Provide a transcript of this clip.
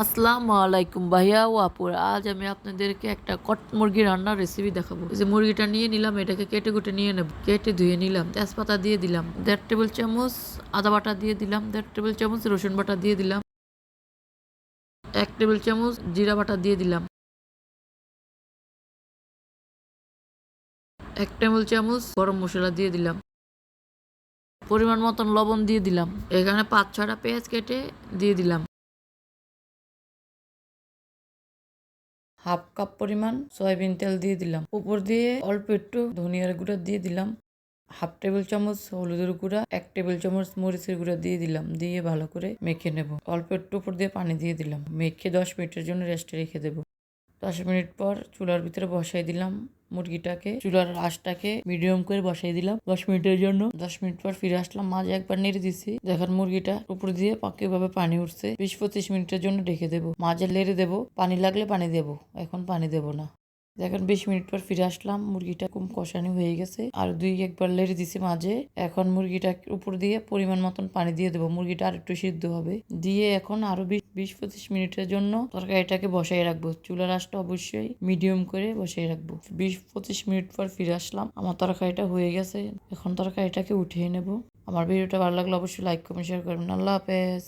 আসসালামু আলাইকুম ভাইয়া ও আপুর, আজ আমি আপনাদেরকে একটা কট মুরগি রান্নার রেসিপি দেখাবো। যে মুরগিটা নিয়ে নিলাম, এটাকে কেটে কুটে নিয়ে নেব। কেটে ধুয়ে নিলাম, তেজপাতা দিয়ে দিলাম, দেড় টেবিল চামচ আদা বাটা দিয়ে দিলাম, দেড় টেবিল চামচ রসুন বাটা দিয়ে দিলাম, এক টেবিল চামচ জিরা বাটা দিয়ে দিলাম, এক টেবিল চামচ গরম মশলা দিয়ে দিলাম, পরিমাণ মতন লবণ দিয়ে দিলাম। এখানে পাঁচ ছটা পেঁয়াজ কেটে দিয়ে দিলাম। হাফ কাপ পরিমাণ সয়াবিন তেল দিয়ে দিলাম। উপর দিয়ে অল্প একটু ধনিয়ার গুঁড়া দিয়ে দিলাম। হাফ টেবিল চামচ হলুদের গুঁড়া, এক টেবিল চামচ মরিচের গুঁড়া দিয়ে দিলাম। দিয়ে ভালো করে মেখে নেব। অল্প একটু উপর দিয়ে পানি দিয়ে দিলাম। মেখে দশ মিনিটের জন্য রেস্টে রেখে দেবো। দশ মিনিট পর চুলার ভিতরে বসাই দিলাম। মুরগিটাকে, চুলার আঁশটাকে মিডিয়াম করে বসাই দিলাম। দশ মিনিটের জন্য। দশ মিনিট পর ফিরে আসলাম, মাঝে একবার নেড়ে দিছি। দেখার মুরগিটা উপর দিয়ে পাকি ভাবে পানি উঠছে। বিশ পঁচিশ মিনিটের জন্য ঢেকে দেবো। মাঝে লেড়ে দেবো। পানি লাগলে পানি দেবো। এখন পানি দেবো না। দেখেন, বিশ মিনিট পর ফিরে আসলাম। মুরগিটা খুব কষানি হয়ে গেছে। আর দুই একবার লেড়ে দিছি মাঝে। এখন মুরগিটা উপর দিয়ে পরিমাণ মতন পানি দিয়ে দেবো। মুরগিটা আর একটু সিদ্ধ হবে। দিয়ে এখন আরও বিশ পঁচিশ মিনিটের জন্য তরকারিটাকে বসাই রাখব। চুলার আঁচটা অবশ্যই মিডিয়াম করে বসাই রাখব। বিশ পঁচিশ মিনিট পর ফিরে আসলাম। আমার তরকারিটা হয়ে গেছে। এখন তরকারিটাকে উঠিয়ে নেব। আমার ভিডিওটা ভালো লাগলে অবশ্যই লাইক কমেন্ট শেয়ার করবেন। আল্লাহ হাফেজ।